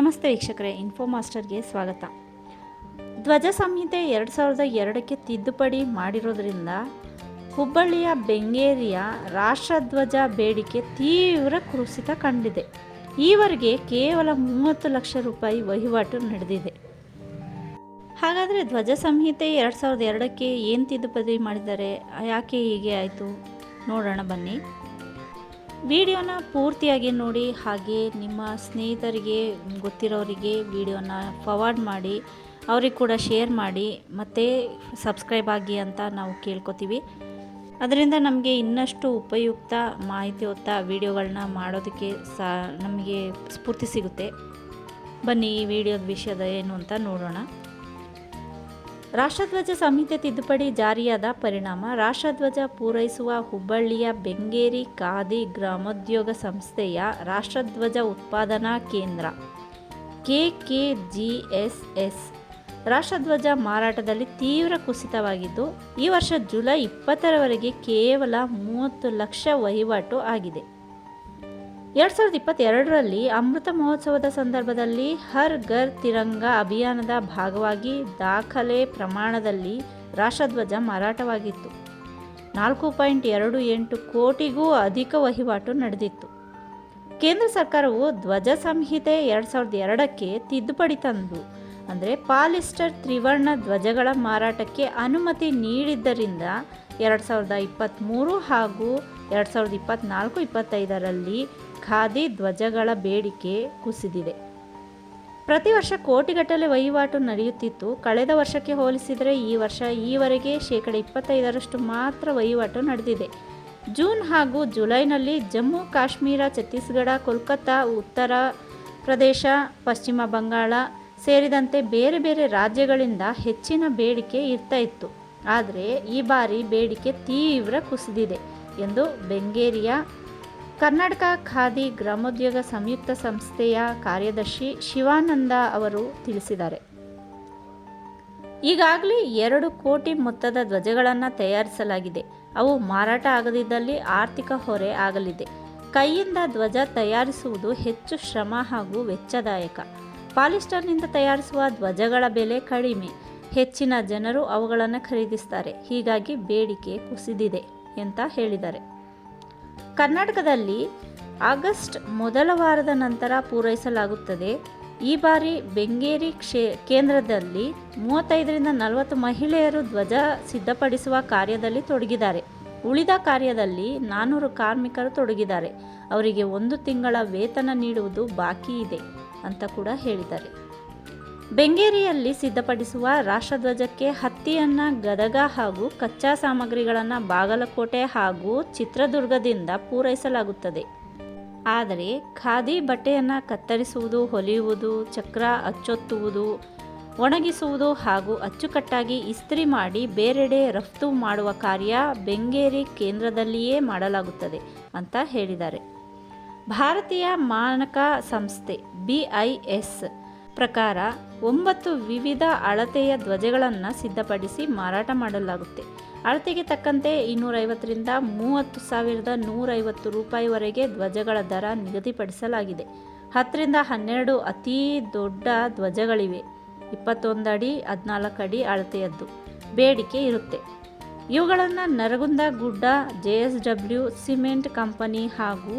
ನಮಸ್ತೆ ವೀಕ್ಷಕರೇ ಇನ್ಫೋ ಮಾಸ್ಟರ್ಗೆ ಸ್ವಾಗತ. ಧ್ವಜ ಸಂಹಿತೆ ಎರಡು ಸಾವಿರದ ಎರಡಕ್ಕೆ ತಿದ್ದುಪಡಿ ಮಾಡಿರೋದ್ರಿಂದ ಹುಬ್ಬಳ್ಳಿಯ ಬೆಂಗೇರಿಯ ರಾಷ್ಟ್ರಧ್ವಜ ಬೇಡಿಕೆ ತೀವ್ರ ಕುಸಿತ ಕಂಡಿದೆ. ಈವರೆಗೆ ಕೇವಲ ಮೂವತ್ತು ಲಕ್ಷ ರೂಪಾಯಿ ವಹಿವಾಟು ನಡೆದಿದೆ. ಹಾಗಾದರೆ ಧ್ವಜ ಸಂಹಿತೆ ಎರಡು ಸಾವಿರದ ಎರಡಕ್ಕೆ ಏನು ತಿದ್ದುಪಡಿ ಮಾಡಿದ್ದಾರೆ? ಯಾಕೆ ಹೀಗೆ ಆಯಿತು? ನೋಡೋಣ ಬನ್ನಿ. ವಿಡಿಯೋನ ಪೂರ್ತಿಯಾಗಿ ನೋಡಿ ಹಾಗೆ ನಿಮ್ಮ ಸ್ನೇಹಿತರಿಗೆ, ಗೊತ್ತಿರೋರಿಗೆ ವಿಡಿಯೋನ ಫಾರ್ವರ್ಡ್ ಮಾಡಿ, ಅವ್ರಿಗೆ ಕೂಡ ಶೇರ್ ಮಾಡಿ, ಮತ್ತು ಸಬ್ಸ್ಕ್ರೈಬ್ ಆಗಿ ಅಂತ ನಾವು ಕೇಳ್ಕೊತೀವಿ. ಅದರಿಂದ ನಮಗೆ ಇನ್ನಷ್ಟು ಉಪಯುಕ್ತ ಮಾಹಿತಿಯುಕ್ತ ವಿಡಿಯೋಗಳನ್ನ ಮಾಡೋದಕ್ಕೆ ಸಹ ನಮಗೆ ಸ್ಫೂರ್ತಿ ಸಿಗುತ್ತೆ. ಬನ್ನಿ ಈ ವಿಡಿಯೋದ ವಿಷಯದ ಏನು ಅಂತ ನೋಡೋಣ. ರಾಷ್ಟ್ರಧ್ವಜ ಸಂಹಿತೆ ತಿದ್ದುಪಡಿ ಜಾರಿಯಾದ ಪರಿಣಾಮ ರಾಷ್ಟ್ರಧ್ವಜ ಪೂರೈಸುವ ಹುಬ್ಬಳ್ಳಿಯ ಬೆಂಗೇರಿ ಖಾದಿ ಗ್ರಾಮೋದ್ಯೋಗ ಸಂಸ್ಥೆಯ ರಾಷ್ಟ್ರಧ್ವಜ ಉತ್ಪಾದನಾ ಕೇಂದ್ರ ಜಿ ಎಸ್ ಎಸ್ ರಾಷ್ಟ್ರಧ್ವಜ ಮಾರಾಟದಲ್ಲಿ ತೀವ್ರ ಕುಸಿತವಾಗಿದ್ದು, ಈ ವರ್ಷ ಜುಲೈ ಇಪ್ಪತ್ತರವರೆಗೆ ಕೇವಲ ಮೂವತ್ತು ಲಕ್ಷ ವಹಿವಾಟು ಆಗಿದೆ. ಎರಡು ಸಾವಿರದ ಇಪ್ಪತ್ತೆರಡರಲ್ಲಿ ಅಮೃತ ಮಹೋತ್ಸವದ ಸಂದರ್ಭದಲ್ಲಿ ಹರ್ ಘರ್ ತಿರಂಗ ಅಭಿಯಾನದ ಭಾಗವಾಗಿ ದಾಖಲೆ ಪ್ರಮಾಣದಲ್ಲಿ ರಾಷ್ಟ್ರಧ್ವಜ ಮಾರಾಟವಾಗಿತ್ತು. ನಾಲ್ಕು ಪಾಯಿಂಟ್ ಎರಡು ಎಂಟು ಕೋಟಿಗೂ ಅಧಿಕ ವಹಿವಾಟು ನಡೆದಿತ್ತು. ಕೇಂದ್ರ ಸರ್ಕಾರವು ಧ್ವಜ ಸಂಹಿತೆ ಎರಡು ಸಾವಿರದ ಎರಡಕ್ಕೆ ತಿದ್ದುಪಡಿ ತಂದು, ಅಂದರೆ ಪಾಲಿಸ್ಟರ್ ತ್ರಿವರ್ಣ ಧ್ವಜಗಳ ಮಾರಾಟಕ್ಕೆ ಅನುಮತಿ ನೀಡಿದ್ದರಿಂದ ಎರಡು ಸಾವಿರದ ಇಪ್ಪತ್ತ್ಮೂರು ಹಾಗೂ ಎರಡು ಸಾವಿರದ ಇಪ್ಪತ್ತ್ನಾಲ್ಕು ಇಪ್ಪತ್ತೈದರಲ್ಲಿ ಖಾದಿ ಧ್ವಜಗಳ ಬೇಡಿಕೆ ಕುಸಿದಿದೆ. ಪ್ರತಿ ವರ್ಷ ಕೋಟಿಗಟ್ಟಲೆ ವಹಿವಾಟು ನಡೆಯುತ್ತಿತ್ತು. ಕಳೆದ ವರ್ಷಕ್ಕೆ ಹೋಲಿಸಿದರೆ ಈ ವರ್ಷ ಈವರೆಗೆ ಶೇಕಡ ಇಪ್ಪತ್ತೈದರಷ್ಟು ಮಾತ್ರ ವಹಿವಾಟು ನಡೆದಿದೆ. ಜೂನ್ ಹಾಗೂ ಜುಲೈನಲ್ಲಿ ಜಮ್ಮು, ಕಾಶ್ಮೀರ, ಛತ್ತೀಸ್ಗಢ, ಕೋಲ್ಕತ್ತಾ, ಉತ್ತರ ಪ್ರದೇಶ, ಪಶ್ಚಿಮ ಬಂಗಾಳ ಸೇರಿದಂತೆ ಬೇರೆ ಬೇರೆ ರಾಜ್ಯಗಳಿಂದ ಹೆಚ್ಚಿನ ಬೇಡಿಕೆ ಇರ್ತಾ ಇತ್ತು. ಆದರೆ ಈ ಬಾರಿ ಬೇಡಿಕೆ ತೀವ್ರ ಕುಸಿದಿದೆ ಎಂದು ಬೆಂಗೇರಿಯ ಕರ್ನಾಟಕ ಖಾದಿ ಗ್ರಾಮೋದ್ಯೋಗ ಸಂಯುಕ್ತ ಸಂಸ್ಥೆಯ ಕಾರ್ಯದರ್ಶಿ ಶಿವಾನಂದ ಅವರು ತಿಳಿಸಿದ್ದಾರೆ. ಈಗಾಗಲೇ ಎರಡು ಕೋಟಿ ಮೊತ್ತದ ಧ್ವಜಗಳನ್ನು ತಯಾರಿಸಲಾಗಿದೆ. ಅವು ಮಾರಾಟ ಆಗದಿದ್ದಲ್ಲಿ ಆರ್ಥಿಕ ಹೊರೆ ಆಗಲಿದೆ. ಕೈಯಿಂದ ಧ್ವಜ ತಯಾರಿಸುವುದು ಹೆಚ್ಚು ಶ್ರಮ ಹಾಗೂ ವೆಚ್ಚದಾಯಕ. ಪಾಲಿಸ್ಟರ್ನಿಂದ ತಯಾರಿಸುವ ಧ್ವಜಗಳ ಬೆಲೆ ಕಡಿಮೆ. ಹೆಚ್ಚಿನ ಜನರು ಅವುಗಳನ್ನು ಖರೀದಿಸ್ತಾರೆ. ಹೀಗಾಗಿ ಬೇಡಿಕೆ ಕುಸಿದಿದೆ ಅಂತ ಹೇಳಿದ್ದಾರೆ. ಕರ್ನಾಟಕದಲ್ಲಿ ಆಗಸ್ಟ್ ಮೊದಲ ವಾರದ ನಂತರ ಪೂರೈಸಲಾಗುತ್ತದೆ. ಈ ಬಾರಿ ಬೆಂಗೇರಿ ಕ್ಷೇ, ಕೇಂದ್ರದಲ್ಲಿ ಮೂವತ್ತೈದರಿಂದ ನಲವತ್ತು ಮಹಿಳೆಯರು ಧ್ವಜ ಸಿದ್ಧಪಡಿಸುವ ಕಾರ್ಯದಲ್ಲಿ ತೊಡಗಿದ್ದಾರೆ. ಉಳಿದ ಕಾರ್ಯದಲ್ಲಿ ನಾನ್ನೂರು ಕಾರ್ಮಿಕರು ತೊಡಗಿದ್ದಾರೆ. ಅವರಿಗೆ ಒಂದು ತಿಂಗಳ ವೇತನ ನೀಡುವುದು ಬಾಕಿ ಇದೆ ಅಂತ ಕೂಡ ಹೇಳಿದ್ದಾರೆ. ಬೆಂಗೇರಿಯಲ್ಲಿ ಸಿದ್ಧಪಡಿಸುವ ರಾಷ್ಟ್ರಧ್ವಜಕ್ಕೆ ಹತ್ತಿಯನ್ನು ಗದಗ ಹಾಗೂ ಕಚ್ಚಾ ಸಾಮಗ್ರಿಗಳನ್ನು ಬಾಗಲಕೋಟೆ ಹಾಗೂ ಚಿತ್ರದುರ್ಗದಿಂದ ಪೂರೈಸಲಾಗುತ್ತದೆ. ಆದರೆ ಖಾದಿ ಬಟ್ಟೆಯನ್ನು ಕತ್ತರಿಸುವುದು, ಹೊಲಿಯುವುದು, ಚಕ್ರ ಅಚ್ಚೊತ್ತುವುದು, ಒಣಗಿಸುವುದು ಹಾಗೂ ಅಚ್ಚುಕಟ್ಟಾಗಿ ಇಸ್ತ್ರಿ ಮಾಡಿ ಬೇರೆಡೆ ರಫ್ತು ಮಾಡುವ ಕಾರ್ಯ ಬೆಂಗೇರಿ ಕೇಂದ್ರದಲ್ಲಿಯೇ ಮಾಡಲಾಗುತ್ತದೆ ಅಂತ ಹೇಳಿದ್ದಾರೆ. ಭಾರತೀಯ ಮಾನಕ ಸಂಸ್ಥೆ, ಬಿ ಐ ಎಸ್ ಪ್ರಕಾರ ಒಂಬತ್ತು ವಿವಿಧ ಅಳತೆಯ ಧ್ವಜಗಳನ್ನು ಸಿದ್ಧಪಡಿಸಿ ಮಾರಾಟ ಮಾಡಲಾಗುತ್ತೆ. ಅಳತೆಗೆ ತಕ್ಕಂತೆ ಇನ್ನೂರೈವತ್ತರಿಂದ ಮೂವತ್ತು ಸಾವಿರದ ನೂರೈವತ್ತು ರೂಪಾಯಿವರೆಗೆ ಧ್ವಜಗಳ ದರ ನಿಗದಿಪಡಿಸಲಾಗಿದೆ. ಹತ್ತರಿಂದ ಹನ್ನೆರಡು ಅತೀ ದೊಡ್ಡ ಧ್ವಜಗಳಿವೆ. ಇಪ್ಪತ್ತೊಂದು ಅಡಿ, ಹದಿನಾಲ್ಕು ಅಡಿ ಅಳತೆಯದ್ದು ಬೇಡಿಕೆ ಇರುತ್ತೆ. ಇವುಗಳನ್ನು ನರಗುಂದ ಗುಡ್ಡ, J S W cement company ಹಾಗೂ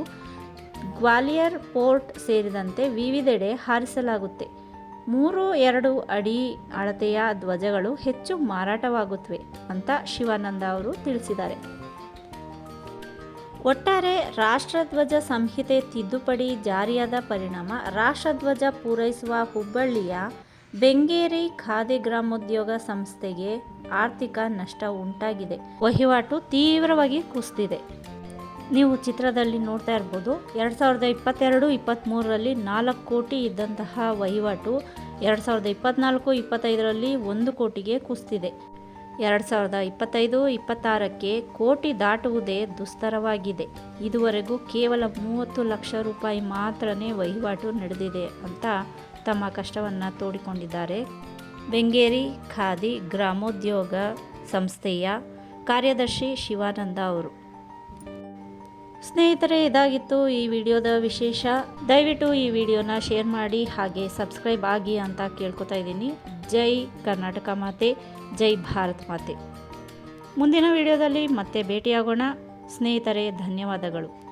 ಗ್ವಾಲಿಯರ್ ಪೋರ್ಟ್ ಸೇರಿದಂತೆ ವಿವಿಧೆಡೆ ಹಾರಿಸಲಾಗುತ್ತೆ. ಮೂರು ಎರಡು ಅಡಿ ಅಳತೆಯ ಧ್ವಜಗಳು ಹೆಚ್ಚು ಮಾರಾಟವಾಗುತ್ತವೆ ಅಂತ ಶಿವಾನಂದ ಅವರು ತಿಳಿಸಿದ್ದಾರೆ. ಒಟ್ಟಾರೆ ರಾಷ್ಟ್ರಧ್ವಜ ಸಂಹಿತೆ ತಿದ್ದುಪಡಿ ಜಾರಿಯಾದ ಪರಿಣಾಮ ರಾಷ್ಟ್ರಧ್ವಜ ಪೂರೈಸುವ ಹುಬ್ಬಳ್ಳಿಯ ಬೆಂಗೇರಿ ಖಾದಿ ಗ್ರಾಮೋದ್ಯೋಗ ಸಂಸ್ಥೆಗೆ ಆರ್ಥಿಕ ನಷ್ಟ ಉಂಟಾಗಿದೆ. ವಹಿವಾಟು ತೀವ್ರವಾಗಿ ಕುಸಿದಿದೆ. ನೀವು ಚಿತ್ರದಲ್ಲಿ ನೋಡ್ತಾ ಇರ್ಬೋದು, ಎರಡು ಸಾವಿರದ ಇಪ್ಪತ್ತೆರಡು ಇಪ್ಪತ್ತ್ಮೂರರಲ್ಲಿ ನಾಲ್ಕು ಕೋಟಿ ಇದ್ದಂತಹ ವಹಿವಾಟು, ಎರಡು ಸಾವಿರದ ಇಪ್ಪತ್ತ್ನಾಲ್ಕು ಇಪ್ಪತ್ತೈದರಲ್ಲಿ ಒಂದು ಕೋಟಿಗೆ ಕುಸ್ತಿದೆ. ಎರಡು ಸಾವಿರದ ಇಪ್ಪತ್ತೈದು, ಇಪ್ಪತ್ತಾರಕ್ಕೆ ಕೋಟಿ ದಾಟುವುದೇ ದುಸ್ತರವಾಗಿದೆ. ಇದುವರೆಗೂ ಕೇವಲ ಮೂವತ್ತು ಲಕ್ಷ ರೂಪಾಯಿ ಮಾತ್ರನೇ ವಹಿವಾಟು ನಡೆದಿದೆ ಅಂತ ತಮ್ಮ ಕಷ್ಟವನ್ನು ತೋಡಿಕೊಂಡಿದ್ದಾರೆ. ಬೆಂಗೇರಿ ಖಾದಿ ಗ್ರಾಮೋದ್ಯೋಗ ಸಂಸ್ಥೆಯ ಕಾರ್ಯದರ್ಶಿ ಶಿವಾನಂದ ಅವರು. ಸ್ನೇಹಿತರೆ, ಇದಾಗಿತ್ತು ಈ ವಿಡಿಯೋದ ವಿಶೇಷ. ದಯವಿಟ್ಟು ಈ ವಿಡಿಯೋನ ಶೇರ್ ಮಾಡಿ, ಹಾಗೆ ಸಬ್ಸ್ಕ್ರೈಬ್ ಆಗಿ ಅಂತ ಕೇಳ್ಕೊತಾ ಇದ್ದೀನಿ. ಜೈ ಕರ್ನಾಟಕ ಮಾತೆ, ಜೈ ಭಾರತ್ ಮಾತೆ. ಮುಂದಿನ ವಿಡಿಯೋದಲ್ಲಿ ಮತ್ತೆ ಭೇಟಿಯಾಗೋಣ. ಸ್ನೇಹಿತರೆ, ಧನ್ಯವಾದಗಳು.